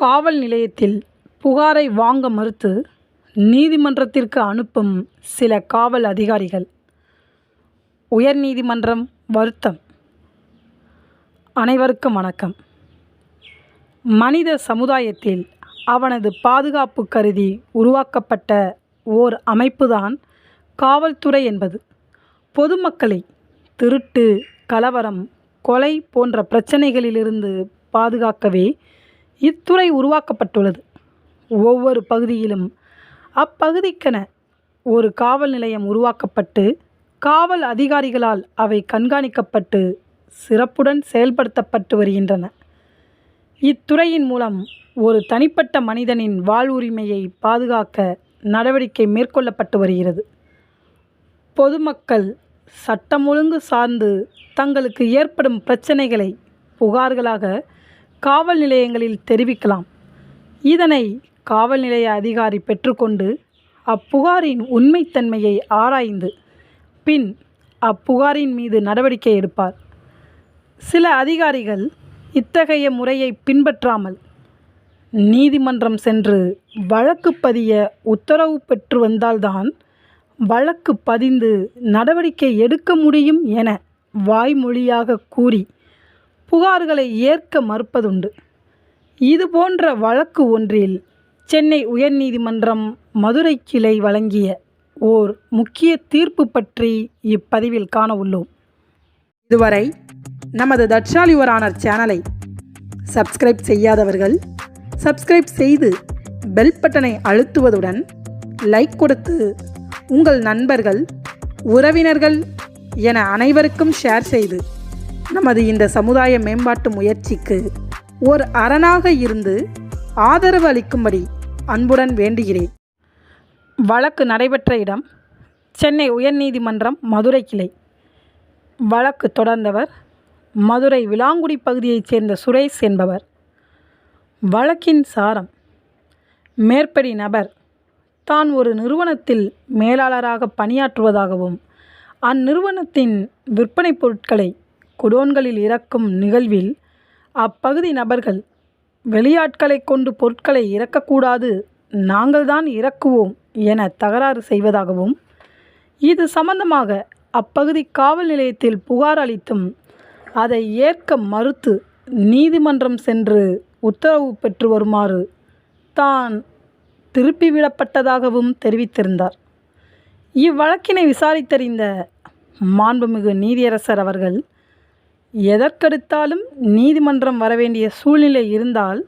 காவல் நிலையத்தில் புகாரை வாங்க மறுத்து நீதிமன்றத்திற்கு அனுப்பும் சில காவல் அதிகாரிகள். உயர்நீதிமன்றம் வருத்தம். அனைவருக்கும் வணக்கம். மனித சமுதாயத்தில் அவனது பாதுகாப்பு கருதி உருவாக்கப்பட்ட ஓர் அமைப்புதான் காவல்துறை என்பது. பொதுமக்களை திருட்டு கலவரம் கொலை போன்ற பிரச்சனைகளிலிருந்து பாதுகாக்கவே இத்துறை உருவாக்கப்பட்டுள்ளது. ஒவ்வொரு பகுதியிலும் அப்பகுதிக்கென ஒரு காவல் நிலையம் உருவாக்கப்பட்டு காவல் அதிகாரிகளால் அவை கண்காணிக்கப்பட்டு சிறப்புடன் செயல்படுத்தப்பட்டு வருகின்றன. இத்துறையின் மூலம் ஒரு தனிப்பட்ட மனிதனின் வாழ்வுரிமையை பாதுகாக்க நடவடிக்கை மேற்கொள்ளப்பட்டு வருகிறது. பொதுமக்கள் சட்டம் ஒழுங்கு சார்ந்து தங்களுக்கு ஏற்படும் பிரச்சனைகளை புகார்களாக காவல் நிலையங்களில் தெரிவிக்கலாம். இதனை காவல் நிலைய அதிகாரி பெற்றுக்கொண்டு அப்புகாரின் உண்மைத்தன்மையை ஆராய்ந்து பின் அப்புகாரின் மீது நடவடிக்கை எடுப்பார். சில அதிகாரிகள் இத்தகைய முறையை பின்பற்றாமல் நீதிமன்றம் சென்று வழக்கு பதிய உத்தரவு பெற்று வந்தால்தான் வழக்கு பதிந்து நடவடிக்கை எடுக்க முடியும் என வாய்மொழியாக கூறி புகார்களை ஏற்க மறுப்பதுண்டு. இது போன்ற வழக்கு ஒன்றில் சென்னை உயர்நீதிமன்றம் மதுரை கிளை வழங்கிய ஓர் முக்கிய தீர்ப்பு பற்றி இப்பதிவில் காண உள்ளோம் இதுவரை நமது தட்சால் சேனலை சப்ஸ்கிரைப் செய்யாதவர்கள் சப்ஸ்கிரைப் செய்து பெல் பட்டனை அழுத்துவதுடன் லைக் கொடுத்து உங்கள் நண்பர்கள் உறவினர்கள் என அனைவருக்கும் ஷேர் செய்து நமது இந்த சமுதாய மேம்பாட்டு முயற்சிக்கு ஓர் அரணாக இருந்து ஆதரவு அளிக்கும்படி அன்புடன் வேண்டுகிறேன். வழக்கு நடைபெற்ற இடம் சென்னை உயர்நீதிமன்றம் மதுரை கிளை. வழக்கு தொடர்ந்தவர் மதுரை விலாங்குடி பகுதியைச் சேர்ந்த சுரேஷ் என்பவர். வழக்கின் சாரம் மேற்படி நபர் தான் ஒரு நிறுவனத்தில் மேலாளராக பணியாற்றுவதாகவும் அந்நிறுவனத்தின் விற்பனை பொருட்களை குடோன்களில் இறக்கும் நிகழ்வில் அப்பகுதி நபர்கள் வெளியாட்களை கொண்டு பொருட்களை இறக்கக்கூடாது நாங்கள்தான் இறக்குவோம் என தகராறு செய்வதாகவும் இது சம்பந்தமாக அப்பகுதி காவல் நிலையத்தில் புகார் அளித்தும் அதை ஏற்க மறுத்து நீதிமன்றம் சென்று உத்தரவு பெற்று வருமாறு தான் திருப்பிவிடப்பட்டதாகவும் தெரிவித்திருந்தார். இவ்வழக்கினை விசாரித்தறிந்த மாண்புமிகு நீதியரசர் அவர்கள் எதற்கெடுத்தாலும் நீதிமன்றம் வரவேண்டிய சூழ்நிலை இருந்தால்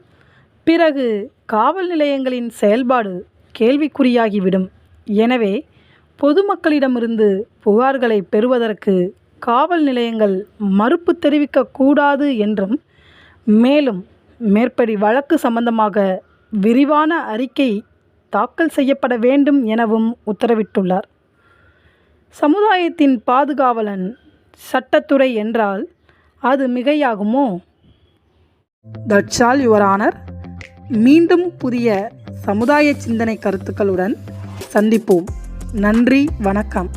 பிறகு காவல் நிலையங்களின் செயல்பாடு கேள்விக்குறியாகிவிடும். எனவே பொதுமக்களிடமிருந்து புகார்களை பெறுவதற்கு காவல் நிலையங்கள் மறுப்பு தெரிவிக்கக்கூடாது என்றும் மேலும் மேற்படி வழக்கு சம்பந்தமாக விரிவான அறிக்கை தாக்கல் செய்யப்பட வேண்டும் எனவும் உத்தரவிட்டுள்ளார். சமுதாயத்தின் பாதுகாவலன் சட்டத்துறை என்றால் அது மிகையாகுமோ? தட்ஸ் ஆல் யுவர் ஆனர் மீண்டும் புதிய சமுதாய சிந்தனை கருத்துக்களுடன் சந்திப்போம். நன்றி வணக்கம்.